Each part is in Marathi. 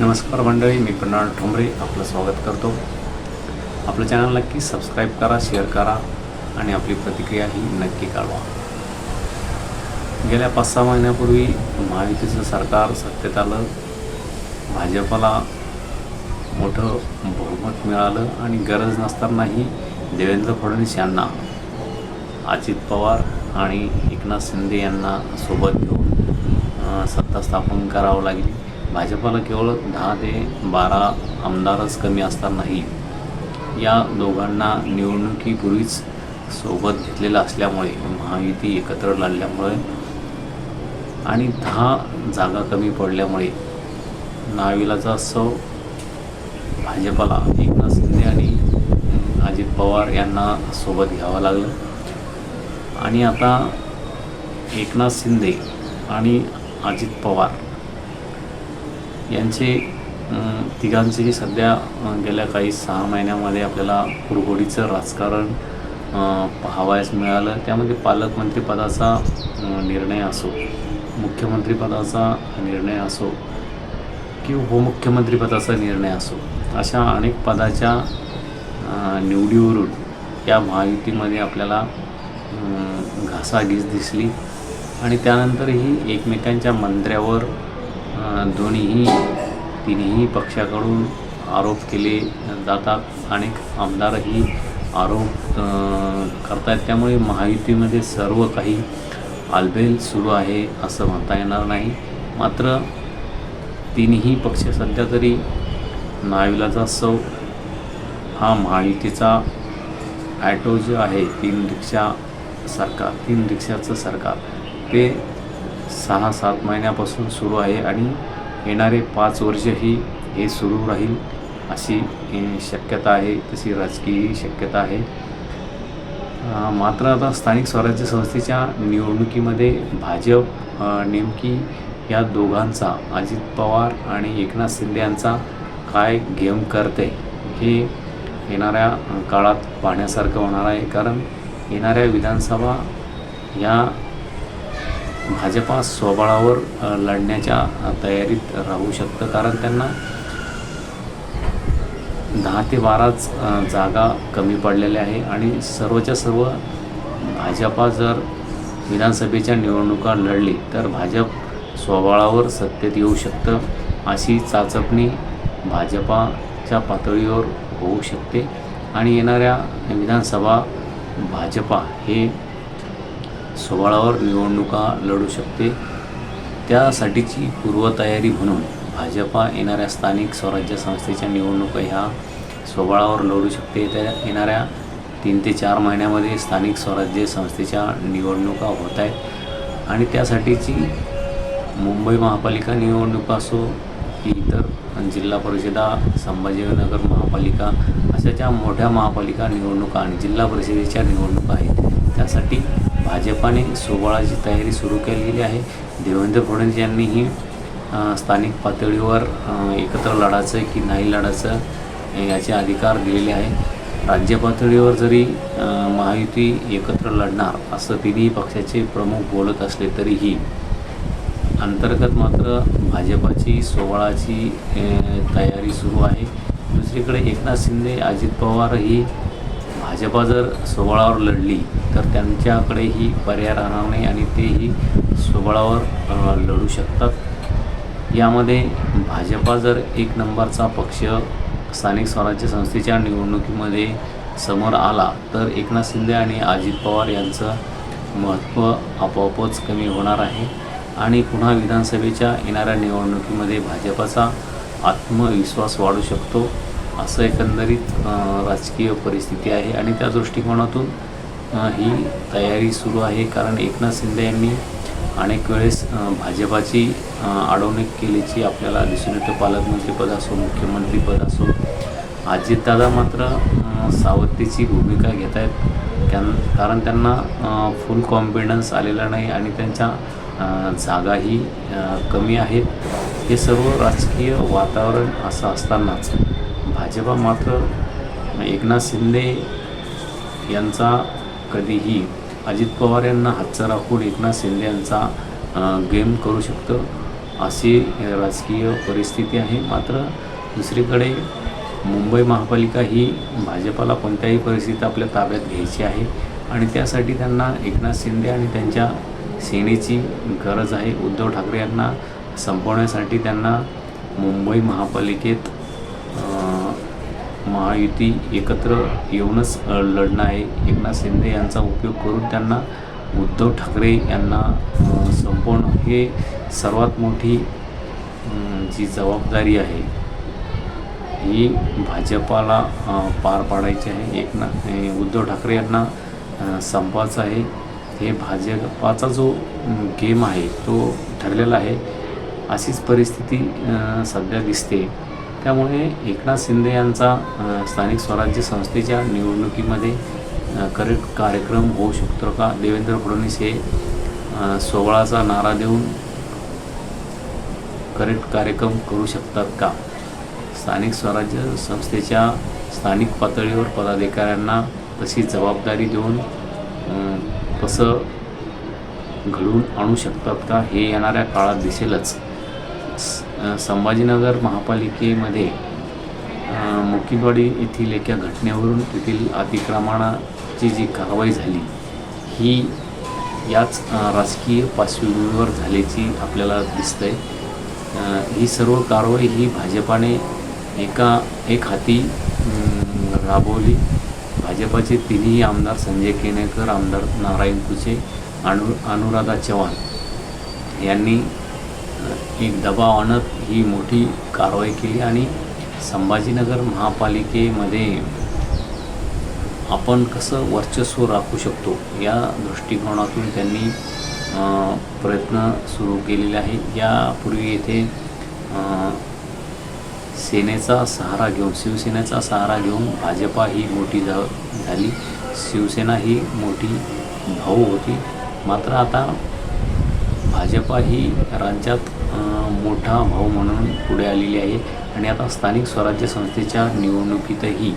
नमस्कार मंडळी मी प्रणाल ठोंबरे आपलं स्वागत करतो. आपलं चॅनल नक्की सबस्क्राईब करा शेअर करा आणि आपली प्रतिक्रिया ही नक्की कळवा. गेल्या पाच सहा महिन्यापूर्वी महायुतीचं सरकार सत्तेत आलं भाजपला मोठं बहुमत मिळालं आणि गरज नसतानाही देवेंद्र फडणवीस यांना अजित पवार आणि एकनाथ शिंदे यांना सोबत घेऊन सत्ता स्थापन करावं लागली. भाजपला केवळ दहा ते बारा आमदारच कमी असतानाही या दोघांना निवडणुकीपूर्वीच सोबत घेतलेलं असल्यामुळे महायुती एकत्र लढल्यामुळे आणि दहा जागा कमी पडल्यामुळे नाविलाचा सौ भाजपला एकनाथ शिंदे आणि अजित पवार यांना सोबत घ्यावं लागलं. आणि आता एकनाथ शिंदे आणि अजित पवार यांचे तिघांचेही सध्या गेल्या काही सहा महिन्यामध्ये आपल्याला कुरघोडीचं राजकारण पाहावयास मिळालं. त्यामध्ये पालकमंत्रीपदाचा निर्णय असो मुख्यमंत्रीपदाचा निर्णय असो किंवा उपमुख्यमंत्रीपदाचा निर्णय असो अशा अनेक पदाच्या निवडीवरून या महायुतीमध्ये आपल्याला घासाघीस दिसली. आणि त्यानंतरही एकमेकांच्या मंत्र्यावर दोन्हीही तिन्ही पक्षाकडून आरोप केले जातात. अनेक आमदारही आरोप अं, करतायत. त्यामुळे महायुतीमध्ये सर्व काही आलबेल सुरू आहे असं म्हणता येणार नाही. मात्र तिन्ही पक्ष सध्या तरी नाविलाचा सौ. हा महायुतीचा ॲटो जो आहे तीन रिक्षा सरकार तीन रिक्षाचं सरकार ते सहा सात महिन्यापासून सुरू आहे आणि येणारे पाच वर्षही हे सुरू राहील अशी शक्यता आहे तशी राजकीय शक्यता आहे. मात्र आता स्थानिक स्वराज्य संस्थेच्या निवडणुकीमध्ये भाजप नेमकी या दोघांचा अजित पवार आणि एकनाथ शिंदे यांचा काय गेम करते हे येणाऱ्या काळात पाहण्यासारखं होणार आहे. कारण येणाऱ्या विधानसभा या भाजपा स्वबळावर लढण्याच्या तयारीत राहू शकतं. कारण त्यांना दहा ते बाराच जागा कमी पडलेल्या आहे. आणि सर्वच्या सर्व भाजपा जर विधानसभेच्या निवडणुका लढली तर भाजप स्वबळावर सत्तेत येऊ शकतं. अशी चाचपणी भाजपाच्या पातळीवर होऊ शकते. आणि येणाऱ्या विधानसभा भाजपा हे स्वबळावर निवडणुका लढू शकते. त्यासाठीची पूर्वतयारी म्हणून भाजपा येणाऱ्या स्थानिक स्वराज्य संस्थेच्या निवडणुका ह्या स्वबळावर लढू शकते. त्या येणाऱ्या तीन ते चार महिन्यामध्ये स्थानिक स्वराज्य संस्थेच्या निवडणुका होत आहेत आणि त्यासाठीची मुंबई महापालिका निवडणूक असो की इतर जिल्हा परिषदा संभाजीनगर महापालिका अशा ज्या मोठ्या महापालिका निवडणुका आणि जिल्हा परिषदेच्या निवडणुका आहेत त्यासाठी भाजपाने सोहळाची तयारी सुरू केलेली आहे. देवेंद्र फडणवीस यांनीही स्थानिक पातळीवर एकत्र लढायचं की नाही लढायचं याचे अधिकार दिलेले आहे. राज्य पातळीवर जरी महायुती एकत्र लढणार असं तिन्ही पक्षाचे प्रमुख बोलत असले तरीही अंतर्गत मात्र भाजपाची सोहळाची तयारी सुरू आहे. दुसरीकडे एकनाथ शिंदे अजित पवार ही भाजपा जर सोहळावर लढली तर त्यांच्याकडेही पर्याय राहणार नाही आणि तेही सोहळावर लढू शकतात. यामध्ये भाजपा जर एक नंबरचा पक्ष स्थानिक स्वराज्य संस्थेच्या निवडणुकीमध्ये समोर आला तर एकनाथ शिंदे आणि अजित पवार यांचं महत्त्व आपोआपच कमी होणार आहे. आणि पुन्हा विधानसभेच्या येणाऱ्या निवडणुकीमध्ये भाजपाचा आत्मविश्वास वाढू शकतो. असं एकंदरीत राजकीय परिस्थिती आहे आणि त्या दृष्टिकोनातून ही तयारी सुरू आहे. कारण एकनाथ शिंदे यांनी अनेक वेळेस भाजपाची अ, अडवणूक केल्याची आपल्याला दिसून येतं. पालकमंत्रीपद असो मुख्यमंत्रीपद असो अजितदादा मात्र सावधतेची भूमिका घेत आहेत त्यां कारण त्यांना फुल कॉन्फिडन्स आलेला नाही आणि त्यांच्या जागाही कमी आहेत. हे सर्व राजकीय वातावरण असं असतानाच भाजपा मात्र एकनाथ शिंदे यांचा कधीही अजित पवार यांना हातचा राखून एकनाथ शिंदे यांचा गेम करू शकतं अशी राजकीय परिस्थिती आहे. मात्र दुसरीकडे मुंबई महापालिका ही भाजपाला कोणत्याही परिस्थितीत आपल्या ताब्यात घ्यायची आहे आणि त्यासाठी त्यांना एकनाथ शिंदे आणि त्यांच्या सेनेची गरज आहे. उद्धव ठाकरे यांना संपवण्यासाठी त्यांना मुंबई महापालिकेत महायुती एकत्र येऊनच लढणं आहे. एकनाथ शिंदे यांचा उपयोग करून त्यांना उद्धव ठाकरे यांना संपवणं हे सर्वात मोठी जी जबाबदारी आहे. ही भाजपाला पार पाडायची आहे. एकनाथ उद्धव ठाकरे यांना संपवायचं आहे. हे भाजपाचा जो गेम आहे तो ठरलेला आहे. अशीच परिस्थिती सध्या दिसते. त्यामुळे एकनाथ शिंदे यांचा स्थानिक स्वराज्य संस्थेच्या निवडणुकीमध्ये करेक्ट कार्यक्रम होऊ शकतो का? देवेंद्र फडणवीस हे सोहळाचा नारा देऊन करेक्ट कार्यक्रम करू शकतात का? स्थानिक स्वराज्य संस्थेच्या स्थानिक पातळीवर पदाधिकाऱ्यांना तशी जबाबदारी देऊन कसं घडवून आणू शकतात का? हे येणाऱ्या काळात दिसेलच. संभाजीनगर महापालिकेमध्ये अं, मुकिंदवाडी येथील एका घटनेवरून तेथील अतिक्रमणाची जी कारवाई झाली ही याच राजकीय पार्श्वभूमीवर झाल्याची आपल्याला दिसतंय. आहे ही सर्व कारवाई ही भाजपाने एका एक हाती राबवली. भाजपाचे तिन्ही आमदार संजय केनेकर आमदार नारायण कुचे अनु अनुराधा चव्हाण यांनी एक दबाव आणत ही मोठी कारवाई केली आणि संभाजीनगर महापालिकेमध्ये आपण कसं वर्चस्व राखू शकतो या दृष्टिकोनातून त्यांनी प्रयत्न सुरू केलेले आहे. यापूर्वी येथे सेनेचा सहारा घेऊन शिवसेनेचा सहारा घेऊन भाजपा ही मोठी झा झाली. शिवसेना ही मोठी भाऊ होती. मात्र आता भाजपा ही राज्यात मोठा भाऊ म्हणून पुढे आलेली आहे. आणि आता स्थानिक स्वराज्य संस्थेच्या निवडणुकीतही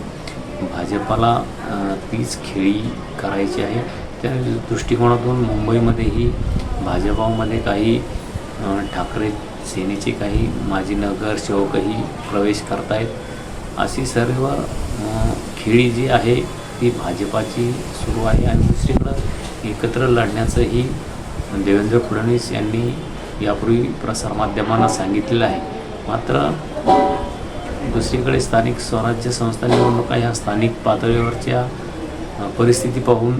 भाजपाला तीच खेळी करायची आहे. त्या दृष्टिकोनातून मुंबईमध्येही भाजपामध्ये काही ठाकरे सेनेचे काही माजी नगरसेवकही प्रवेश करतायत. अशी सर्व खेळी जी आहे ती भाजपाची सुरू आहे. आणि दुसरीकडं एकत्र लढण्याचंही देवेंद्र फडणवीस यांनी यापूर्वी प्रसारमाध्यमांना सांगितलेलं आहे. मात्र दुसरीकडे स्थानिक स्वराज्य संस्था निवडणुका ह्या स्थानिक पातळीवरच्या परिस्थिती पाहून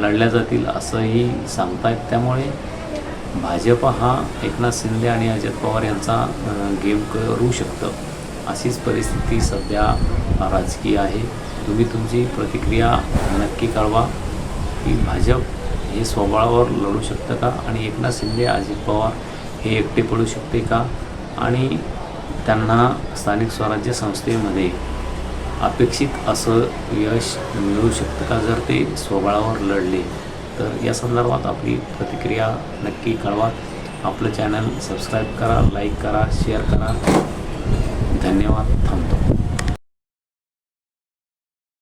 लढल्या जातील असंही सांगतायत. त्यामुळे भाजप हा एकनाथ शिंदे आणि अजित पवार यांचा गेम करू शकतं अशीच परिस्थिती सध्या राजकीय आहे. तुम्ही तुमची प्रतिक्रिया नक्की कळवा की भाजप हे स्वबळावर लढू शकतं का? आणि एकनाथ शिंदे अजित पवार हे एकटे पडू शकते का? आणि त्यांना स्थानिक स्वराज्य संस्थेमध्ये अपेक्षित असं यश मिळू शकतं का? जर ते स्वबळावर लढले तर या संदर्भात आपली प्रतिक्रिया नक्की कळवा. आपलं चॅनल सबस्क्राईब करा लाईक करा शेअर करा. धन्यवाद. थांबतो.